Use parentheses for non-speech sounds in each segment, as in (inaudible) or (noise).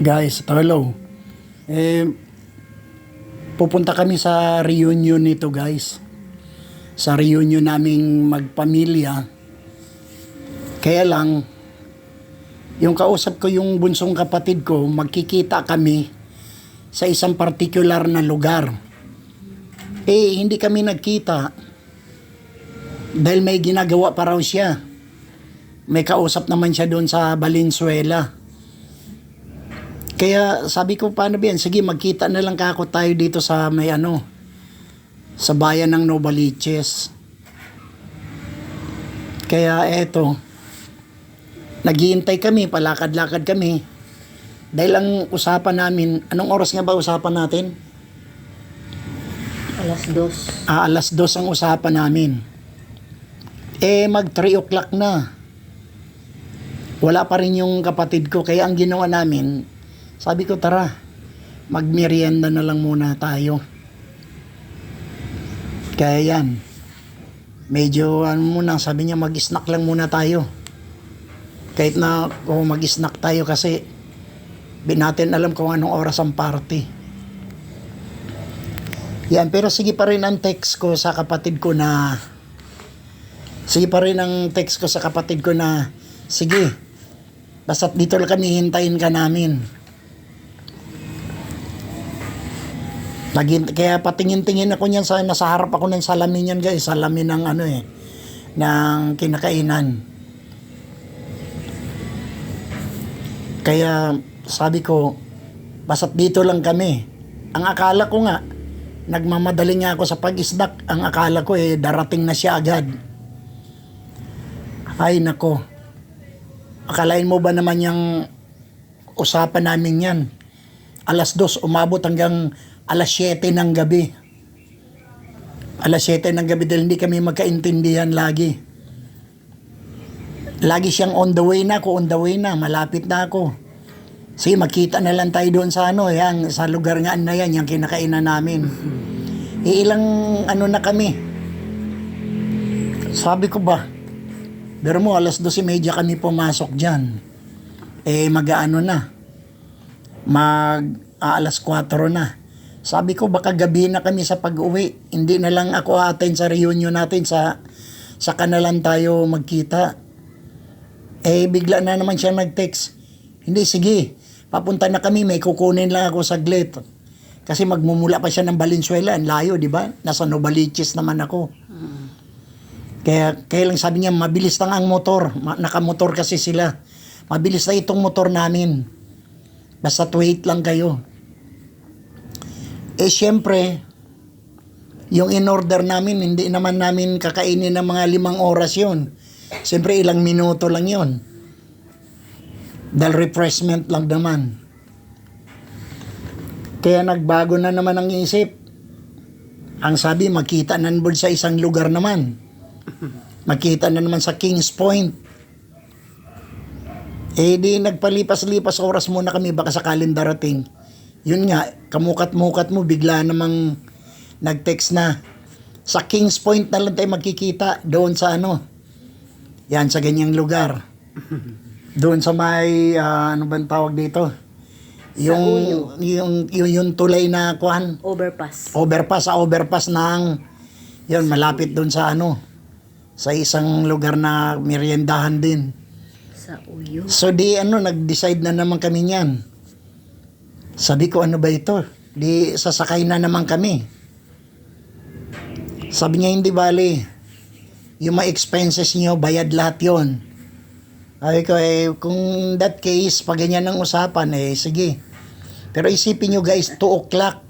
Guys, hello. Eh, pupunta kami sa reunion nito guys. Sa reunion naming magpamilya. Kaya lang, yung kausap ko yung bunsong kapatid ko, magkikita kami sa isang particular na lugar. Eh, hindi kami nagkita. Dahil may ginagawa pa raw siya. May kausap naman siya doon sa Valenzuela. Kaya sabi ko, paano ba yan? Sige, magkita na lang kako tayo dito sa may ano, sa bayan ng Novaliches. Kaya eto, naghihintay kami, palakad-lakad kami. Dahil ang usapan namin, anong oras nga ba usapan natin? Alas dos. Ah, alas dos ang usapan namin. Eh, mag 3 o'clock na. Wala pa rin yung kapatid ko. Kaya ang ginawa namin, sabi ko, tara, magmerienda na lang muna tayo. Kaya yan. Medyo, ano muna, sabi niya, mag-snack lang muna tayo. Kahit na, kung mag-snack tayo kasi, di natin alam kung anong oras ang party. Yan, pero sige pa rin ang text ko sa kapatid ko na sige pa rin ang text ko sa kapatid ko na sige, basta't dito lang kami hintayin ka namin. Naging, kaya patingin-tingin ako niyan sa nasa harap ako ng salamin yan guys, salamin ng ano eh ng kinakainan. Kaya sabi ko, basta't dito lang kami. Ang akala ko nga, nagmamadali nga ako sa pag-isdak. Ang akala ko eh, darating na siya agad. Ay, nako. Akalain mo ba naman yung usapan namin yan? Alas dos, umabot hanggang alas 7 ng gabi. Alas 7 ng gabi dahil hindi kami magkaintindihan lagi. Lagi siyang on the way na ako, on the way na, malapit na ako. Sige, makita na lang tayo doon sa ano, yan, sa lugar nga na yan, yung kinakainan namin. Eh, ilang ano na kami. Sabi ko ba, pero mo, alas 12.30 kami pumasok dyan. Eh, mag-ano na. Mag, ah, alas 4 na. Sabi ko, baka gabi na kami sa pag-uwi. Hindi na lang ako atin sa reunion natin sa sa kanalan tayo magkita. Eh, bigla na naman siya nag-text. Hindi, sige. Papunta na kami, may kukunin lang ako saglit. Kasi magmumula pa siya ng Valenzuela, ang layo, di ba? Nasa Novaliches naman ako. Kaya, kaya lang sabi niya, mabilis lang ang motor. Ma- Nakamotor kasi sila. Mabilis na itong motor namin. Basta wait lang kayo. Eh, syempre, yung in-order namin, hindi naman namin kakainin ng mga limang oras yon. Siyempre, ilang minuto lang yon. Dahil refreshment lang naman. Kaya nagbago na naman ang isip. Ang sabi, makita na naman sa isang lugar naman. Makita na naman sa Kings Point. Eh di nagpalipas-lipas oras muna kami baka sakaling darating. Yun nga, kamukat-mukat mo bigla namang nag-text na sa Kings Point na lang tayo magkikita doon sa ano. Yan sa ganyang lugar. (laughs) Doon sa may ah, ano bang tawag dito? Yung, yung, yung, yung tulay na kuhan, Overpass. overpass sa overpass ng yun malapit doon sa ano sa isang lugar na meriendahan din. Sa Uyo. So di ano nag-decide na naman kami niyan. Sabi ko ano ba ito? Di sasakay na naman kami. Sabi niya hindi bali. Yung mga expenses niyo bayad lahat 'yon. Sabi ko eh kung that case pag ganyan ang usapan eh sige. Pero isipin niyo guys 2 o'clock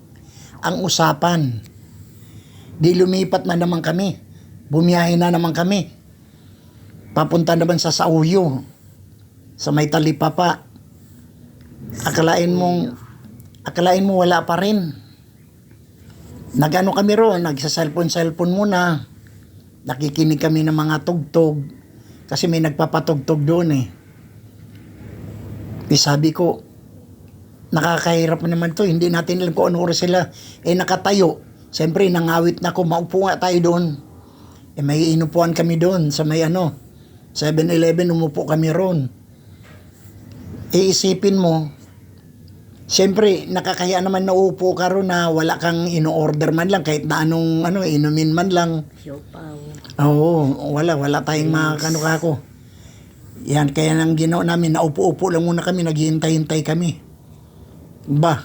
ang usapan. Di lumipat na naman kami. Bumiyahe na naman kami. Papunta naman sa Sauyo. Sa may talipapa. Akalain mong akalain mo wala pa rin. Nagano kami roon, nagsa-cellphone-cellphone muna. Nakikinig kami ng mga tugtog. Kasi may nagpapatugtog doon eh. Eh sabi ko, nakakahirap naman to. Hindi natin alam kung ano sila. Eh nakatayo. Siyempre, nangawit na ako. Maupo nga tayo doon. Eh may inupuan kami doon sa may ano. 7-Eleven, umupo kami roon. Eh isipin mo, Siyempre, nakakaya naman naupo ka ron na wala kang ino-order man lang kahit na anong ano, inumin man lang. Siopaw. Oo, wala, wala tayong mga kano kako. Yan, kaya nang ginawa namin, naupo-upo lang muna kami, naghihintay-hintay kami. Ba?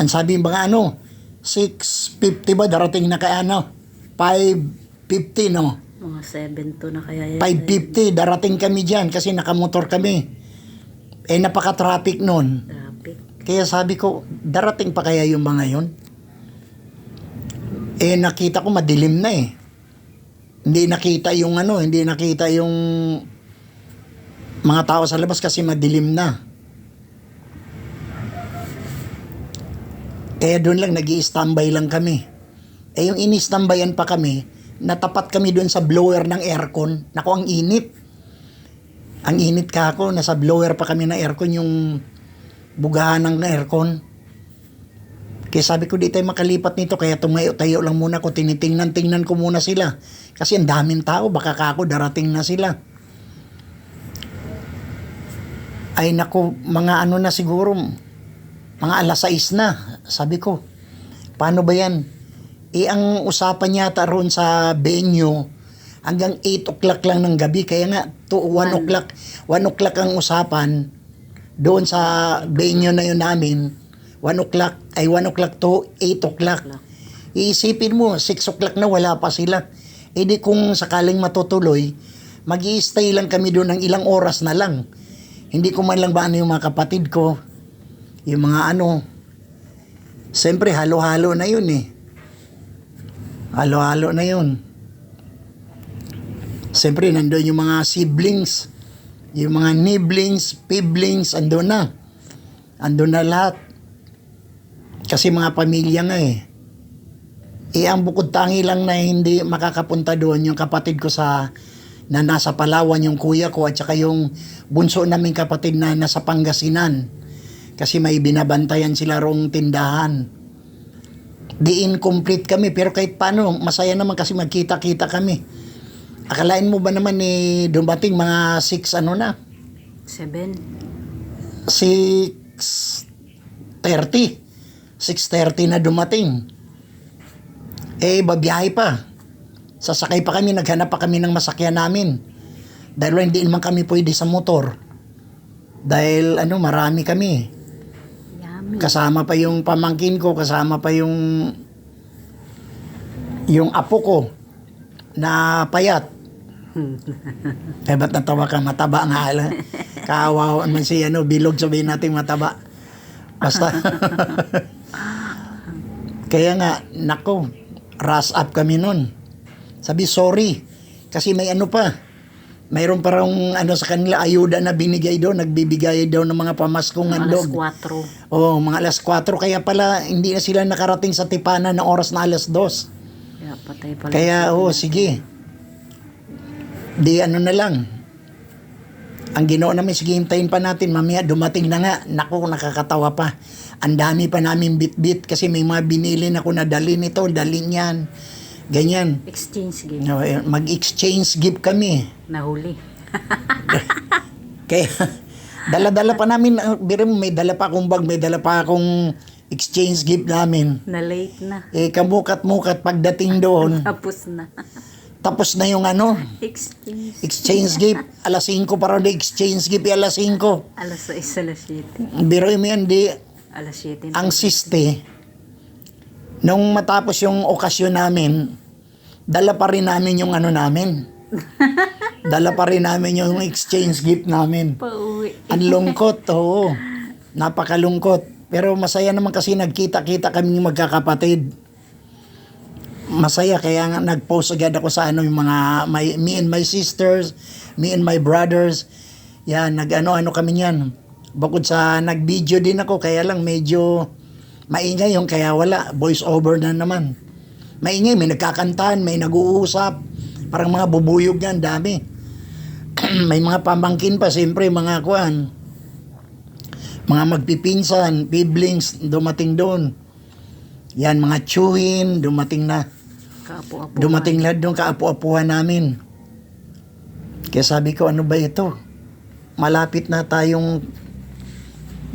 Ang sabi mga ano, 6.50 ba darating na kay ano? 5.50 no? Mga 7 to na kaya yan. 5.50 darating kami dyan kasi nakamotor kami. Eh napaka-traffic nun. Traffic. Kaya sabi ko, darating pa kaya yung mga yon? Eh nakita ko madilim na eh. Hindi nakita yung ano, hindi nakita yung mga tao sa labas kasi madilim na. Kaya doon lang nag standby lang kami. Eh yung ini-standbyan pa kami, natapat kami doon sa blower ng aircon. Naku, ang init. Ang init ka ako, nasa blower pa kami ng aircon yung bugahan ng aircon. Kaya sabi ko di tayo makalipat nito kaya tumayo-tayo lang muna ko tinitingnan-tingnan ko muna sila. Kasi ang daming tao baka kako darating na sila. Ay nako, mga ano na siguro, mga alas 6 na. Sabi ko, paano ba yan? Eh ang usapan yata roon sa venue, hanggang 8 o'clock lang ng gabi. Kaya nga, to 1 o'clock, 1 o'clock ang usapan doon sa venue na yun namin. 1 o'clock, ay 1 o'clock to 8 o'clock. Iisipin mo, 6 o'clock na wala pa sila. E di kung sakaling matutuloy, mag stay lang kami doon ng ilang oras na lang. Hindi ko man lang ba ano yung mga kapatid ko, yung mga ano, siyempre halo-halo na yun eh. Halo-halo na yun. Siyempre, nandun yung mga siblings, yung mga niblings, piblings, andun na. Andun na lahat. Kasi mga pamilya nga eh. Eh, ang bukod tangi lang na hindi makakapunta doon yung kapatid ko sa na nasa Palawan yung kuya ko at saka yung bunso naming kapatid na nasa Pangasinan. Kasi may binabantayan sila rong tindahan. Di incomplete kami pero kahit paano masaya naman kasi magkita-kita kami. Akalain mo ba naman ni eh, dumating mga 6 ano na? 7. 6.30. 6.30 na dumating. Eh, babiyahe pa. Sasakay pa kami, naghanap pa kami ng masakyan namin. Dahil hindi naman kami pwede sa motor. Dahil ano, marami kami. Yummy. Kasama pa yung pamangkin ko, kasama pa yung yung apo ko na payat. (laughs) eh, ba't natawa ka? Mataba nga. ala. Kaawaw man si ano, bilog sabihin natin mataba. Basta. (laughs) Kaya nga, nako, rush up kami nun. Sabi, sorry. Kasi may ano pa. Mayroon pa raw ano sa kanila ayuda na binigay doon. Nagbibigay daw ng mga pamaskong Mga alas handog. 4. Oo, mga alas 4. Kaya pala, hindi na sila nakarating sa tipanan na oras na alas 2. Kaya patay pala. Kaya, oo, sige. Di ano na lang. Ang ginawa namin, sige, hintayin pa natin. Mamaya, dumating na nga. Naku, nakakatawa pa. Ang dami pa namin bit-bit kasi may mga binili na ko na dali nito, dali niyan. Ganyan. Exchange. No, eh, Mag-exchange gift kami. Nahuli. (laughs) Kaya, dala-dala pa namin, biro may dala pa akong bag, may dala pa akong exchange gift namin. Na late na. Eh, kamukat-mukat pagdating doon, (laughs) Tapos na. Tapos na yung ano, Exchange. exchange gift. Alas 5 para na exchange gift, eh, alas 5. Alas 6, alas 7. Biro mo yan, di, Alas 7. ang siste, nung matapos yung okasyon namin, dala pa rin namin yung ano namin. (laughs) dala pa rin namin yung exchange gift namin. Pauwi. Ang lungkot, oo. Napakalungkot. Pero masaya naman kasi nagkita-kita kami magkakapatid. Masaya kaya nga nag-post agad ako sa ano yung mga my, me and my sisters, me and my brothers. Yan, nag-ano-ano kami niyan. Bukod sa nag-video din ako, kaya lang medyo maingay yung kaya wala. Voice over na naman. Maingay, may nagkakantahan, may nag-uusap. Parang mga bubuyog yan, dami. (clears throat) may mga pamangkin pa, siyempre mga kuan mga magpipinsan, piblings, dumating doon. Yan, mga chewin, dumating na. Kaapo-apo. Dumating lahat doon, kaapu-apuhan namin. Kaya sabi ko, ano ba ito? Malapit na tayong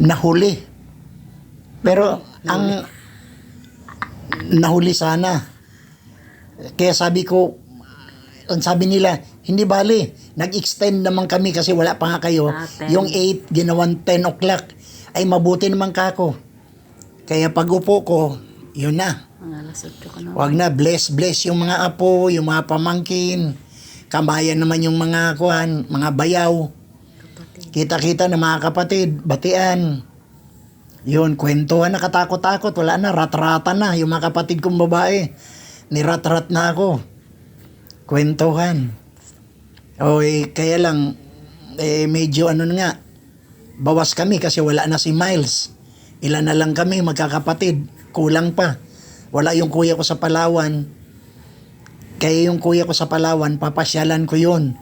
nahuli. Pero ang nahuli sana. Kaya sabi ko, ang sabi nila, hindi bali, nag-extend naman kami kasi wala pa nga kayo. Ah, 10. yung 8, ginawan 10 o'clock. Ay, mabuti naman kako. Kaya pag upo ko, yun na. Wag na, bless, bless yung mga apo, yung mga pamangkin. Kamayan naman yung mga kuhan, mga bayaw. Kita-kita na mga kapatid, batian. Yun, kwentuhan na katakot-takot. Wala na, rat-rata na. Yung mga kapatid kong babae, nirat-rat na ako. Kwentuhan. O, eh, kaya lang, eh, medyo ano na nga, bawas kami kasi wala na si Miles. Ilan na lang kami, magkakapatid. Kulang pa. Wala yung kuya ko sa Palawan. Kaya yung kuya ko sa Palawan, papasyalan ko yun.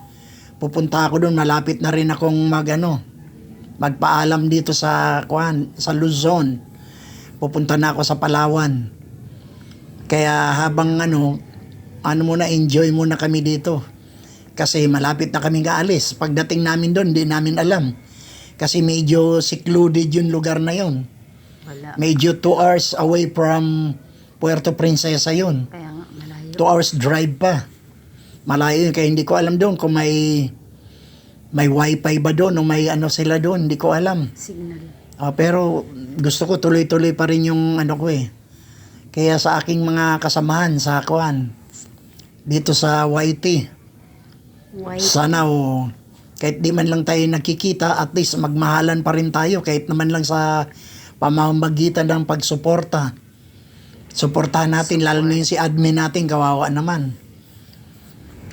Pupunta ako doon, malapit na rin akong mag ano, magpaalam dito sa kuan, sa Luzon. Pupunta na ako sa Palawan. Kaya habang ano, ano muna, enjoy muna kami dito. Kasi malapit na kami kaalis. Pagdating namin doon, hindi namin alam. Kasi medyo secluded yung lugar na yon. Wala. Medyo 2 hours away from Puerto Princesa yun. Kaya nga, malayo. 2 hours drive pa. Malayo yun. Kaya hindi ko alam doon kung may may wifi ba doon o may ano sila doon. Hindi ko alam. Signal. Ah, pero gusto ko tuloy-tuloy pa rin yung ano ko eh. Kaya sa aking mga kasamahan sa Kuan, dito sa YT, White. sana o kahit di man lang tayo nagkikita, at least magmahalan pa rin tayo kahit naman lang sa pamamagitan ng pagsuporta. Suportahan natin, lalo na yung si admin natin, kawawa naman.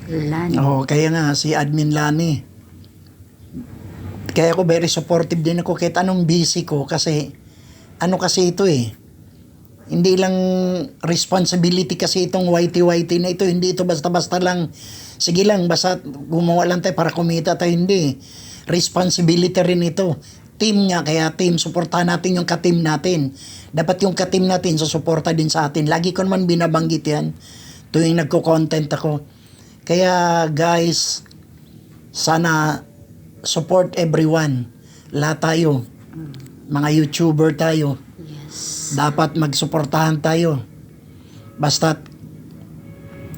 Lan. Oo, kaya nga, si admin Lani. Kaya ako very supportive din ako kahit anong busy ko kasi ano kasi ito eh. Hindi lang responsibility kasi itong YT-YT na ito. Hindi ito basta-basta lang. Sige lang, basta gumawa lang tayo para kumita tayo. Hindi. Responsibility rin ito. Team niya, kaya team, suportahan natin yung ka-team natin. Dapat yung ka-team natin susuporta din sa atin. Lagi ko naman binabanggit yan tuwing nagko-content ako. Kaya guys, sana support everyone. Lahat tayo. Mga YouTuber tayo. Yes. Dapat magsuportahan tayo. Basta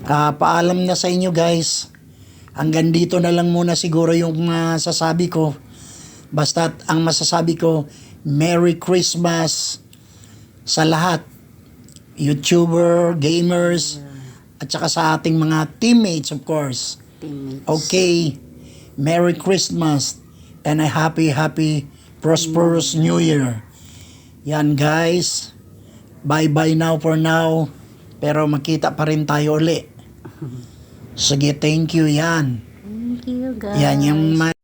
ah, paalam na sa inyo guys. Hanggang dito na lang muna siguro yung masasabi ko. Basta ang masasabi ko, Merry Christmas sa lahat. YouTuber, gamers, at saka sa ating mga teammates of course. Teammates. Okay, Merry Christmas and a happy, happy, prosperous New Year. Yan guys, bye-bye now for now. Pero makita pa rin tayo uli. (laughs) Sige, thank you yan. Thank you, guys. Yan yung